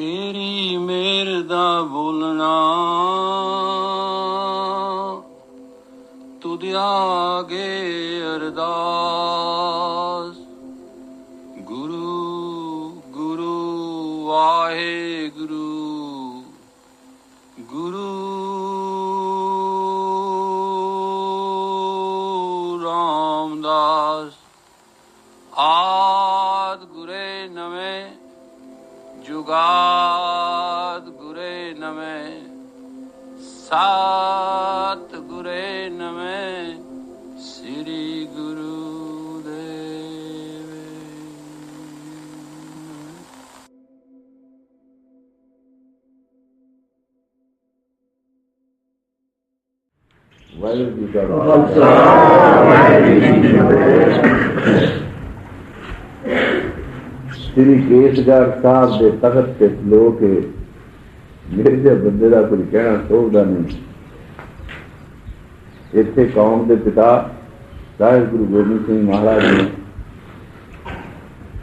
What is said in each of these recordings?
ਤੇਰੀ ਮਿਹਰ ਦਾ ਬੋਲਣਾ। ਤੁਧ ਆਗੇ ਅਰਦਾਸ। ਗੁਰੂ ਗੁਰੂ ਵਾਹਿਗੁਰੂ। ਜੁਗਾਦ ਗੁਰੇ ਨਵੇਂ ਸਾਤ ਗੁਰੇ ਨਵੇਂ ਸ੍ਰੀ ਗੁਰੂ ਦੇਵ। ਵਾਹਿਗੁਰੂ ਜੀ ਕਾ ਸ੍ਰੀ ਕੇਸਗੜ੍ਹ ਸਾਹਿਬ ਦੇ ਤਖਤ ਤੇ ਖਲੋ ਕੇ ਮੇਰੇ ਜਿਹੇ ਬੰਦੇ ਦਾ ਕੁਝ ਕਹਿਣਾ ਸੋਭਦਾ ਨਹੀਂ। ਇੱਥੇ ਕੌਮ ਦੇ ਪਿਤਾ ਸਾਹਿਬ ਗੁਰੂ ਗੋਬਿੰਦ ਸਿੰਘ ਮਹਾਰਾਜ ਨੇ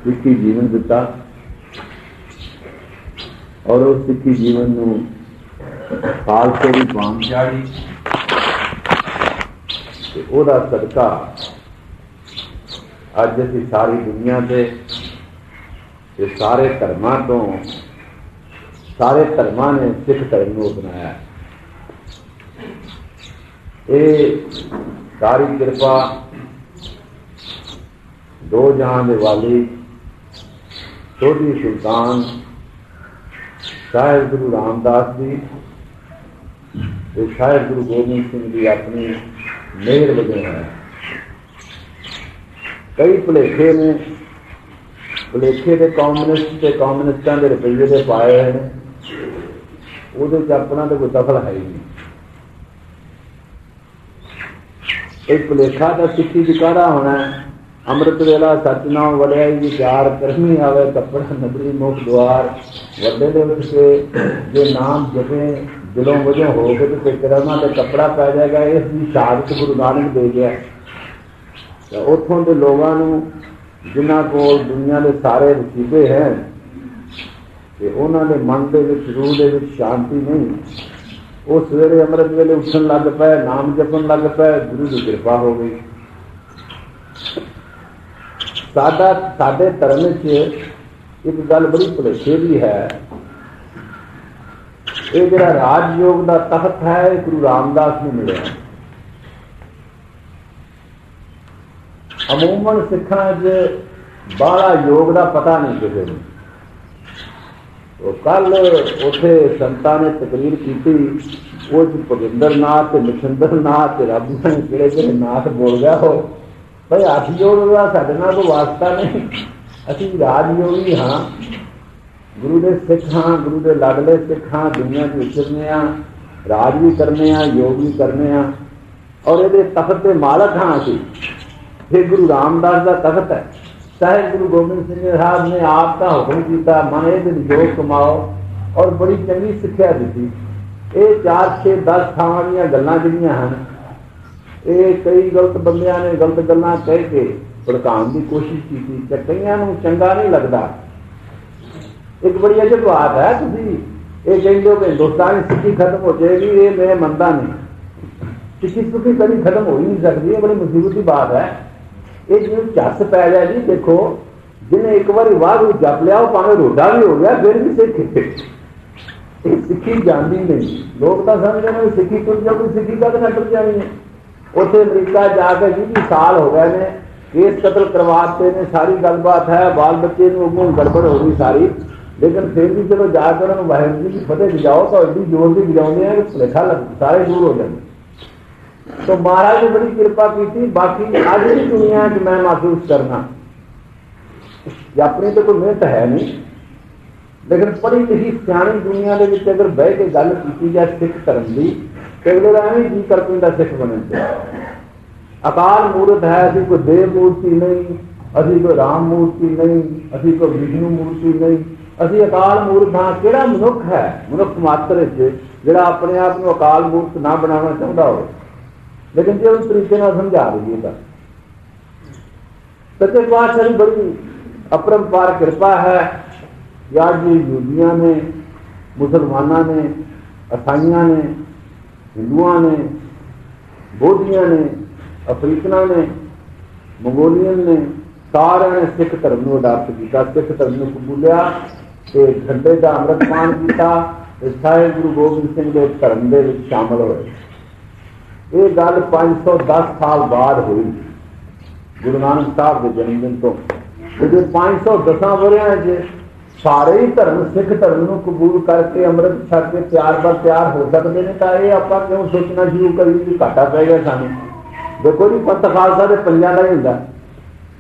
ਸਿੱਖੀ ਜੀਵਨ ਦਿੱਤਾ ਔਰ ਉਸ ਸਿੱਖੀ ਜੀਵਨ ਨੂੰ ਖਾਲਸੇ ਦੀ ਬਾਂਝ ਚਾੜੀ ਤੇ ਉਹਦਾ ਸਦਕਾ ਅੱਜ ਅਸੀਂ ਸਾਰੀ ਦੁਨੀਆ ਤੇ ਤੇ ਸਾਰੇ ਧਰਮਾਂ ਤੋਂ, ਸਾਰੇ ਧਰਮਾਂ ਨੇ ਸਿੱਖ ਧਰਮ ਨੂੰ ਅਪਣਾਇਆ। ਇਹ ਸਾਰੀ ਕਿਰਪਾ ਦੋ ਜਹਾਂ ਦੇ ਵਾਲੀ, ਸੋਢੀ ਸੁਲਤਾਨ ਸਾਹਿਬ ਗੁਰੂ ਰਾਮਦਾਸ ਜੀ ਤੇ ਸਾਹਿਬ ਗੁਰੂ ਗੋਬਿੰਦ ਸਿੰਘ ਜੀ ਆਪਣੀ ਮਿਹਰ ਵਜੋਂ ਹੈ। ਕਈ ਭੁਲੇਖੇ ਨੇ ਭੁਲੇਖੇ ਦੇ ਕਮਿਊਨਿਸਟ ਤੇ ਕਮਿਊਨਿਸਟਾਂ ਦੇ ਰੁਪਈਏ ਦੇ ਪਾਏ ਹੋਏ ਨੇ। ਉਹਦੇ ਚ ਆਪਣਾ ਤਾਂ ਕੋਈ ਦਖਲ ਹੈ ਹੀ ਨਹੀਂ। ਇਹ ਭੁਲੇਖਾ ਦਾ ਸਿੱਖੀ ਵਿਕਾਰਾ ਹੋਣਾ ਅੰਮ੍ਰਿਤ ਵੇਲਾ ਸਤਨਾਮ ਵੜਿਆ ਹੀ ਵਿਚਾਰ ਕਰਮੀ ਆਵੇ, ਕੱਪੜਾ ਨਦਰੀ ਮੁਖ ਦੁਆਰ। ਵੱਡੇ ਦੇ ਉੱਠ ਕੇ ਜੇ ਨਾਮ ਜਪੇ, ਦਿਲੋਂ ਵਜੋਂ ਹੋ ਕੇ ਤੇ ਕਰਮਾਂ ਤੇ ਕੱਪੜਾ ਪੈ ਜਾਏਗਾ ਇਸ ਦੀ ਸ਼ਹਾਦਤ ਗੁਰੂ ਨਾਨਕ ਦੇ ਗਿਆ। ਤਾਂ ਉੱਥੋਂ ਦੇ ਲੋਕਾਂ ਨੂੰ ਜਿਨ੍ਹਾਂ ਕੋਲ ਦੁਨੀਆ ਦੇ ਸਾਰੇ ਰਸੀਬੇ ਹੈ ਤੇ ਉਹਨਾਂ ਦੇ ਮਨ ਦੇ ਵਿੱਚ, ਰੂਹ ਦੇ ਵਿੱਚ ਸ਼ਾਂਤੀ ਨਹੀਂ। ਉਹ ਸਵੇਰੇ ਅੰਮ੍ਰਿਤ ਵੇਲੇ ਉੱਠਣ ਲੱਗ ਪਏ, ਨਾਮ ਜਪਣ ਲੱਗ ਪਏ, ਗੁਰੂ ਦੀ ਕਿਰਪਾ ਹੋ ਗਈ। ਸਾਡਾ, ਸਾਡੇ ਧਰਮ ਵਿੱਚ ਇੱਕ ਗੱਲ ਬੜੀ ਭੁਲੇਖੇ ਦੀ ਹੈ। ਇਹ ਜਿਹੜਾ ਰਾਜ ਯੋਗ ਦਾ ਤਖਤ ਹੈ, ਇਹ ਗੁਰੂ ਰਾਮਦਾਸ ਨੂੰ ਮਿਲਿਆ। ਅਮੂਮਨ ਸਿੱਖਾਂ 'ਚ ਬਾਹਲਾ ਯੋਗ ਦਾ ਪਤਾ ਨਹੀਂ ਕਿਸੇ ਨੂੰ। ਉਹ ਕੱਲ ਉਥੇ ਸੰਤਾਂ ਨੇ ਤਕਰੀਰ ਕੀਤੀ, ਉਹ ਚ ਭਗਿੰਦਰ ਨਾਥ ਤੇ ਮਛੰਦਰ ਨਾਥ ਤੇ ਰੱਬ ਨੇ ਕਿਹੜੇ ਕਿਹੜੇ ਨਾਥ ਬੋਲ ਗਿਆ ਹੋ ਭਈ ਹੱਥ ਦਾ ਸਾਡੇ ਨਾਲ ਕੋਈ ਵਾਸਤਾ ਨਹੀਂ। ਅਸੀਂ ਰਾਜ ਯੋਗੀ ਹਾਂ। ਗੁਰੂ ਦੇ ਸਿੱਖ ਹਾਂ, ਗੁਰੂ ਦੇ ਲਾਡਲੇ ਸਿੱਖ ਹਾਂ, ਦੁਨੀਆ 'ਚ ਵਿਚਰਨੇ ਆ ਰਾਜ ਵੀ ਕਰਨੇ ਆ ਯੋਗ ਵੀ ਕਰਨੇ ਆ ਔਰ ਇਹਦੇ ਤਖਤ ਦੇ ਮਾਲਕ ਹਾਂ ਅਸੀਂ। ਇਹ ਗੁਰੂ ਰਾਮਦਾਸ ਦਾ ਤਖਤ ਹੈ। ਸਾਹਿਬ ਗੁਰੂ ਗੋਬਿੰਦ ਸਿੰਘ ਸਾਹਿਬ ਨੇ ਆਪ ਦਾ ਹੁਕਮ ਕੀਤਾ ਮਨ ਇਹ ਦਿਨ ਕਮਾਓ, ਔਰ ਬੜੀ ਚੰਗੀ ਸਿੱਖਿਆ ਦਿੱਤੀ। ਇਹ 4 6 10 ਥਾਵਾਂ ਦੀਆਂ ਗੱਲਾਂ ਜਿਹੜੀਆਂ ਹਨ, ਇਹ ਕਈ ਗਲਤ ਬੰਦਿਆਂ ਨੇ ਗਲਤ ਗੱਲਾਂ ਕਹਿ ਕੇ ਭੜਕਾਉਣ ਦੀ ਕੋਸ਼ਿਸ਼ ਕੀਤੀ, ਤੇ ਕਈਆਂ ਨੂੰ ਚੰਗਾ ਨਹੀਂ ਲੱਗਦਾ। ਇੱਕ ਬੜੀ ਅਜਬ ਬਾਤ ਹੈ, ਤੁਸੀਂ ਇਹ ਕਹਿੰਦੇ ਹੋ ਕਿ ਹਿੰਦੁਸਤਾਨ ਦੀ ਸਿੱਖੀ ਖਤਮ ਹੋ ਜਾਏਗੀ, ਇਹ ਮੈਂ ਮੰਨਦਾ ਨਹੀਂ। ਸਿੱਖੀ ਸੁੱਖੀ ਕਦੀ ਖਤਮ ਹੋ ਹੀ ਨਹੀਂ ਸਕਦੀ, ਇਹ ਬੜੀ ਮੁਸੀਬਤ ਦੀ ਬਾਤ ਹੈ। ਇਹ ਜਿਹਨੂੰ ਝੱਸ ਪੈ ਗਿਆ ਜੀ, ਦੇਖੋ, ਜਿਹਨੇ ਇੱਕ ਵਾਰੀ ਵਾਹਿਗੁਰੂ ਜਪ ਲਿਆ, ਉਹ ਭਾਵੇਂ ਰੋਡਾ ਵੀ ਹੋ ਗਿਆ, ਫਿਰ ਵੀ ਸਿੱਖ ਇਹ ਸਿੱਖੀ ਜਾਂਦੀ ਨਹੀਂ। ਲੋਕ ਤਾਂ ਸਮਝਦੇ ਨੇ ਸਿੱਖੀ ਤੁਰ ਜਾ ਕੋਈ ਸਿੱਖੀ ਕਦ ਨਾ ਤੁਰ ਜਾਣੀ ਹੈ। ਉੱਥੇ ਅਮਰੀਕਾ ਜਾ ਕੇ ਜੀ ਵੀ ਸਾਲ ਹੋ ਗਏ ਨੇ, ਕੇਸ ਕਤਲ ਕਰਵਾਤੇ ਨੇ, ਸਾਰੀ ਗੱਲਬਾਤ ਹੈ, ਬਾਲ ਬੱਚੇ ਨੂੰ ਅੱਗੋਂ ਗੜਬੜ ਹੋ ਗਈ ਸਾਰੀ। ਲੇਕਿਨ ਫਿਰ ਵੀ ਚਲੋ ਜਾ ਕੇ ਉਹਨਾਂ ਨੂੰ ਵਾਹਿਗੁਰੂ ਜੀ ਦੀ ਫਤਿਹ ਵਜਾਓ ਤਾਂ ਐਡੀ ਜ਼ੋਰ ਦੀ ਵਜਾਉਂਦੇ ਆ ਕਿ ਭੁਲੇਖਾ ਲੱਗ ਸਾਰੇ ਦੂਰ ਹੋ ਜਾਂਦੇ। ਸੋ ਮਹਾਰਾਜ ਨੇ ਬੜੀ ਕਿਰਪਾ ਕੀਤੀ, ਬਾਕੀ ਅੱਜ ਦੀ ਦੁਨੀਆ 'ਚ ਮੈਂ ਮਹਿਸੂਸ ਕਰਨਾ। ਆਪਣੀ ਤਾਂ ਕੋਈ ਮਿਹਨਤ ਹੈ ਨਹੀਂ, ਲੇਕਿਨ ਪੜੀ ਲਿਖੀ ਸਿਆਣੀ ਦੁਨੀਆ ਦੇ ਵਿੱਚ ਅਗਰ ਬਹਿ ਕੇ ਗੱਲ ਕੀਤੀ ਜਾਂ ਸਿੱਖ ਧਰਮ ਦੀ, ਤੇ ਅਗਲੇ ਦਾ ਐਵੇਂ ਜੀ ਕਰ ਪੈਂਦਾ ਸਿੱਖ ਬਣਨ ਤੇ। ਅਕਾਲ ਮੂਰਤ ਹੈ, ਅਸੀਂ ਕੋਈ ਦੇਵ ਮੂਰਤੀ ਨਹੀਂ, ਅਸੀਂ ਕੋਈ ਰਾਮ ਮੂਰਤੀ ਨਹੀਂ, ਅਸੀਂ ਕੋਈ ਵਿਸ਼ਨੂੰ ਮੂਰਤੀ ਨਹੀਂ, ਅਸੀਂ ਅਕਾਲ ਮੂਰਤ ਹਾਂ, ਕਿਹੜਾ ਮਨੁੱਖ ਹੈ? ਮਨੁੱਖ ਮਾਤਰ ਵਿੱਚ ਜਿਹੜਾ ਆਪਣੇ ਆਪ ਨੂੰ ਅਕਾਲ ਮੂਰਤ ਨਾ ਬਣਾਉਣਾ ਚਾਹੁੰਦਾ ਹੋਵੇ। ਲੇਕਿਨ ਜੇ ਉਸ ਤਰੀਕੇ ਨਾਲ ਸਮਝਾ ਦਈਏ ਤਾਂ। ਸੱਚੇ ਪਾਤਸ਼ਾਹ ਦੀ ਬੜੀ ਅਪਰੰਪਾਰ ਕਿਰਪਾ ਹੈ। ਯਾਰ ਅੱਜ ਯਹੂਦੀਆਂ ਨੇ, ਮੁਸਲਮਾਨਾਂ ਨੇ, ਅਸਾਈਆਂ ਨੇ, ਹਿੰਦੂਆਂ ਨੇ, ਬੋਧੀਆਂ ਨੇ, ਅਫਰੀਕਨਾਂ ਨੇ, ਮੰਗੋਲੀਅਨ ਨੇ, ਸਾਰਿਆਂ ਨੇ ਸਿੱਖ ਧਰਮ ਨੂੰ ਅਡਾਪਟ ਕੀਤਾ, ਸਿੱਖ ਧਰਮ ਨੂੰ ਕਬੂਲਿਆ ਤੇ ਝੰਡੇ ਦਾ ਅੰਮ੍ਰਿਤ ਪਾਨ ਕੀਤਾ ਤੇ ਸਾਰੇ ਗੁਰੂ ਗੋਬਿੰਦ ਸਿੰਘ ਦੇ ਧਰਮ ਦੇ ਵਿੱਚ ਸ਼ਾਮਲ ਹੋਏ। ਇਹ ਗੱਲ 510 ਸਾਲ ਬਾਅਦ ਹੋਈ। ਗੁਰੂ ਨਾਨਕ ਸਾਹਿਬ ਦੇ ਜਨਮ ਦਿਨ ਤੋਂ। ਤੇ ਜੇ 510 ਵਰਿਆਂ 'ਚ ਸਾਰੇ ਹੀ ਧਰਮ, ਸਿੱਖ ਧਰਮ ਨੂੰ ਕਬੂਲ ਕਰਕੇ ਅੰਮ੍ਰਿਤ ਛਕ ਕੇ ਪਿਆਰ ਬਰ ਪਿਆਰ ਹੋ ਸਕਦੇ ਨੇ, ਤਾਂ ਇਹ ਆਪਾਂ ਕਿਉਂ ਸੋਚਣਾ ਸ਼ੁਰੂ ਕਰੀਏ ਕਿ ਘਾਟਾ ਪੈ ਗਿਆ ਸਾਨੂੰ। ਦੇਖੋ ਜੀ, ਪੰਥ ਖਾਲਸਾ ਦੇ ਪੰਜਾਂ ਦਾ ਹੀ ਹੁੰਦਾ।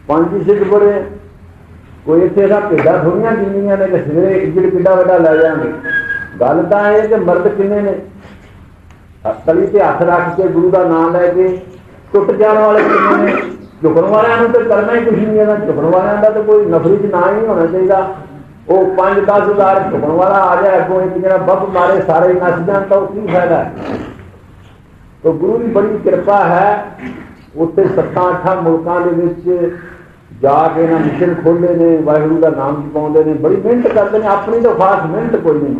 ਪੰਜ ਹੀ ਸਿੱਖ ਬਰੇ ਕੋਈ ਇੱਥੇ ਦਾ ਭੇਡਾਂ ਥੋੜੀਆਂ ਜਿੰਨੀਆਂ ਨੇ ਕਿ ਸਵੇਰੇ ਇੱਕ ਜਿਹੜਾ ਕਿੱਡਾ ਵੱਡਾ ਲੈ ਜਾਣਗੇ। ਗੱਲ ਤਾਂ ਇਹ ਹੈ ਕਿ ਮਰਦ ਕਿੰਨੇ ਨੇ? ਤਲੀ ਤੇ ਹੱਥ ਰੱਖ ਕੇ ਗੁਰੂ ਦਾ ਨਾਮ ਲੈ ਕੇ ਟੁੱਟ ਜਾਣ ਵਾਲੇ ਕਿੰਨੇ ਨੇ? ਝੁਕਣ ਵਾਲਿਆਂ ਨੂੰ ਤੇ ਕਰਨਾ ਹੀ ਕੁਝ ਨਹੀਂ ਹੈ ਝੁਕਣ ਵਾਲਿਆਂ ਦਾ ਤਾਂ ਕੋਈ ਨਫਰੀ ਚ ਨਾ ਹੀ ਹੋਣਾ ਚਾਹੀਦਾ। ਉਹ 5-10 ਹਜ਼ਾਰ ਝੁਕਣ ਵਾਲਾ ਆ ਜਾਏ ਅੱਗੋਂ ਇੱਕ ਜਿਹੜਾ ਬੱਬ ਮਾਰੇ ਸਾਰੇ ਨੱਚ ਜਾਣ ਤਾਂ ਉਹ ਕੀ ਫਾਇਦਾ? ਹੈ ਤੋ ਗੁਰੂ ਦੀ ਬੜੀ ਕਿਰਪਾ ਹੈ, ਉੱਥੇ ਸੱਤਾਂ ਅੱਠਾਂ ਮੁਲਕਾਂ ਦੇ ਵਿੱਚ ਜਾ ਕੇ ਨਾ ਮਿਸ਼ਨ ਖੋਲ੍ਹੇ ਨੇ, ਵਾਹਿਗੁਰੂ ਦਾ ਨਾਮ ਜਪਾਉਂਦੇ ਨੇ, ਬੜੀ ਮਿਹਨਤ ਕਰਦੇ ਨੇ, ਆਪਣੀ ਤਾਂ ਖਾਸ ਮਿਹਨਤ ਕੋਈ ਨਹੀਂ।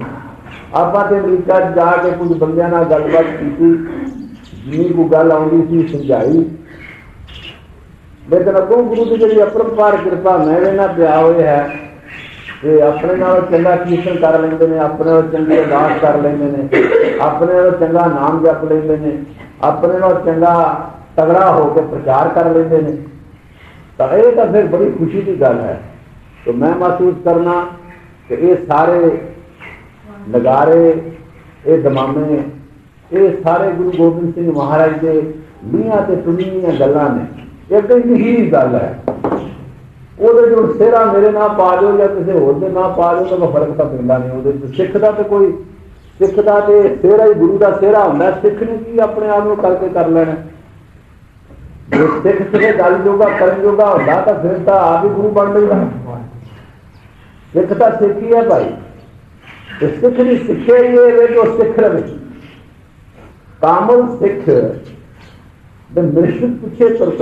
ਆਪਾਂ ਤੇ ਅਮਰੀਕਾ ਜਾ ਕੇ ਕੁਝ ਬੰਦਿਆਂ ਨਾਲ ਗੱਲਬਾਤ ਕੀਤੀ, ਜਿੰਨੀ ਕੋ ਗੱਲ ਆਉਂਦੀ ਸੀ ਸਮਝਾਈ। ਲੇਕਿਨ ਅੱਗੋਂ ਗੁਰੂ ਦੀ ਜਿਹੜੀ ਅਪਰੰਪਾਰ ਕਿਰਪਾ ਮੇਰੇ ਨਾਲ ਪਿਆ ਹੋਇਆ ਹੈ। ਤੇ ਆਪਣੇ ਨਾਲ ਚੰਗਾ ਕੀਰਤਨ ਕਰ ਲੈਂਦੇ ਨੇ, ਆਪਣੇ ਨਾਲ ਚੰਗੀ ਅਰਦਾਸ ਕਰ ਲੈਂਦੇ ਨੇ, ਆਪਣੇ ਨਾਲ ਚੰਗਾ ਨਾਮ ਜਪ ਲੈਂਦੇ ਨੇ, ਆਪਣੇ ਨਾਲ ਚੰਗਾ ਤਗੜਾ ਹੋ ਕੇ ਪ੍ਰਚਾਰ ਕਰ ਲੈਂਦੇ ਨੇ। ਤਾਂ ਇਹ ਤਾਂ ਫਿਰ ਬੜੀ ਖੁਸ਼ੀ ਦੀ ਗੱਲ ਹੈ। ਤੇ ਮੈਂ ਮਹਿਸੂਸ ਕਰਨਾ ਕਿ ਇਹ ਸਾਰੇ ਨਗਾਰੇ ਇਹ ਦਮਾਮੇ ਇਹ ਸਾਰੇ ਗੁਰੂ ਗੋਬਿੰਦ ਸਿੰਘ ਮਹਾਰਾਜ ਦੇ ਲੀਆਂ ਤੇ ਟੁੰਨੀਆਂ ਗੱਲਾਂ ਨੇ। ਇਹ ਕੋਈ ਹੀ ਗੱਲ ਹੈ। ਉਹਦੇ ਜੋ ਸਿਹਰਾ ਮੇਰੇ ਨਾਲ ਪਾ ਦਿਓ ਜਾਂ ਕਿਸੇ ਹੋਰ ਦੇ ਨਾਲ ਪਾ ਦਿਓ ਤਾਂ ਕੋਈ ਫ਼ਰਕ ਤਾਂ ਪੈਂਦਾ ਨਹੀਂ। ਉਹਦੇ ਵਿੱਚ ਸਿੱਖ ਦਾ ਤੇ ਕੋਈ ਸਿੱਖ ਦਾ ਤੇ ਸਿਹਰਾ ਹੀ ਗੁਰੂ ਦਾ ਸਿਹਰਾ ਹੁੰਦਾ ਸਿੱਖ ਨੇ ਕੀ ਆਪਣੇ ਆਪ ਨੂੰ ਕਰਕੇ ਕਰ ਲੈਣਾ ਜੇ ਸਿੱਖ ਕਿਸੇ ਗੱਲ ਜੋਗਾ, ਕਰਨ ਜੋਗਾ ਹੁੰਦਾ ਤਾਂ ਫਿਰ ਤਾਂ ਆਪ ਹੀ ਗੁਰੂ ਬਣ ਜਾਂਦਾ ਸਿੱਖ ਤਾਂ ਸਿੱਖ ਹੀ ਹੈ ਭਾਈ। ਤੇ ਸਿੱਖ ਦੀ ਸਿੱਖਿਆ ਹੀ ਇਹ ਵੇ ਜੋ ਸਿੱਖ ਰਵੇ ਕਾਮਲ ਸਿੱਖ ਦੇ ਮਿਸ਼ਨ ਪਿੱਛੇ ਤੁਰ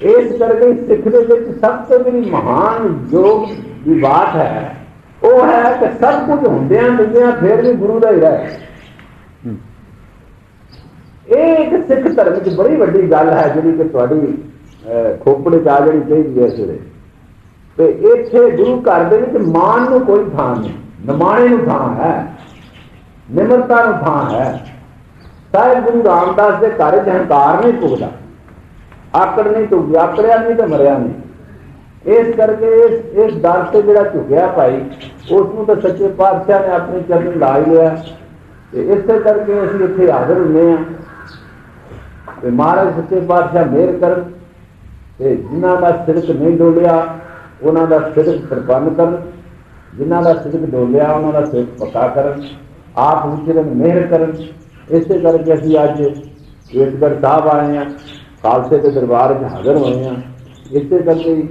ਇਸ ਕਰਕੇ ਸਿੱਖ ਦੇ ਵਿੱਚ ਸਭ ਤੋਂ ਜਿਹੜੀ ਮਹਾਨ ਯੋਗ ਦੀ ਬਾਤ ਹੈ ਉਹ ਹੈ ਕਿ ਸਭ ਕੁਝ ਹੁੰਦਿਆਂ ਦੁਨੀਆ ਫਿਰ ਵੀ ਗੁਰੂ ਦਾ ਹੀ ਰਹਿ ਇਹ ਇੱਕ ਸਿੱਖ ਧਰਮ ਵਿੱਚ ਬੜੀ ਵੱਡੀ ਗੱਲ ਹੈ ਜਿਹੜੀ ਕਿ ਤੁਹਾਡੀ ਅਹ, ਖੋਪੜੇ ਚ ਆ ਜਿਹੜੀ ਚਾਹੀਦੀ ਹੈ ਸਵੇਰੇ ਤੇ ਇੱਥੇ ਗੁਰੂ ਘਰ ਦੇ ਵਿੱਚ ਮਾਨ ਨੂੰ ਕੋਈ ਥਾਂ ਨਹੀਂ। ਨਮਾਣੇ ਨੂੰ ਥਾਂ ਹੈ। ਨਿਮਰਤਾ ਨੂੰ ਥਾਂ ਹੈ। ਸਾਹਿਬ ਗੁਰੂ ਰਾਮਦਾਸ ਦੇ ਘਰ 'ਚ ਨਹੀਂ ਪੁੱਗਦਾ ਆਕੜ ਨਹੀਂ ਝੁਕਿਆ ਆਕੜਿਆ ਨਹੀਂ ਤੇ ਮਰਿਆ ਨਹੀਂ। ਇਸ ਕਰਕੇ ਇਸ ਇਸ ਦਰ ਤੇ ਜਿਹੜਾ ਝੁਕਿਆ ਭਾਈ ਉਸ ਨੂੰ ਤਾਂ ਸੱਚੇ ਪਾਤਸ਼ਾਹ ਨੇ ਆਪਣੇ ਚਰਨ ਲਾ ਲਿਆ। ਤੇ ਇਸੇ ਕਰਕੇ ਅਸੀਂ ਇੱਥੇ ਹਾਜ਼ਰ ਹੁੰਦੇ ਹਾਂ। ਤੇ ਮਹਾਰਾਜ ਸੱਚੇ ਪਾਤਸ਼ਾਹ ਮਿਹਰ ਕਰਨ ਤੇ ਜਿਨ੍ਹਾਂ ਦਾ ਸਿਰਕ ਨਹੀਂ ਡੋਲਿਆ ਉਹਨਾਂ ਦਾ ਸਿਰਕ ਪ੍ਰਪੰਨ ਕਰਨ, ਜਿਨ੍ਹਾਂ ਦਾ ਸਿਰਕ ਡੋਲਿਆ, ਉਹਨਾਂ ਦਾ ਸਿਰ ਪੱਕਾ ਕਰਨ, ਆਪ ਵਿਚਰਨ ਮਿਹਰ ਕਰਨ। ਇਸੇ ਕਰਕੇ ਅਸੀਂ ਅੱਜ ਵੇਦਗੜ ਸਾਹਿਬ ਆਏ ਹਾਂ, ਖਾਲਸੇ ਦੇ ਦਰਬਾਰ ਵਿੱਚ ਹਾਜ਼ਰ ਹੋਏ ਹਾਂ। ਇਸੇ ਕਰਕੇ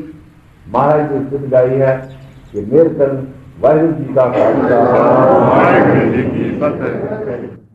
ਮਹਾਰਾਜ ਦੀ ਸਿੱਧ ਗਾਈ ਹੈ ਕਿ ਮਿਹਰ ਕਰਨ। ਵਾਹਿਗੁਰੂ ਜੀ ਕਾ ਖਾਲਸਾ। ਵਾਹਿਗੁਰੂ ਜੀ ਕੀ ਫਤਿਹ।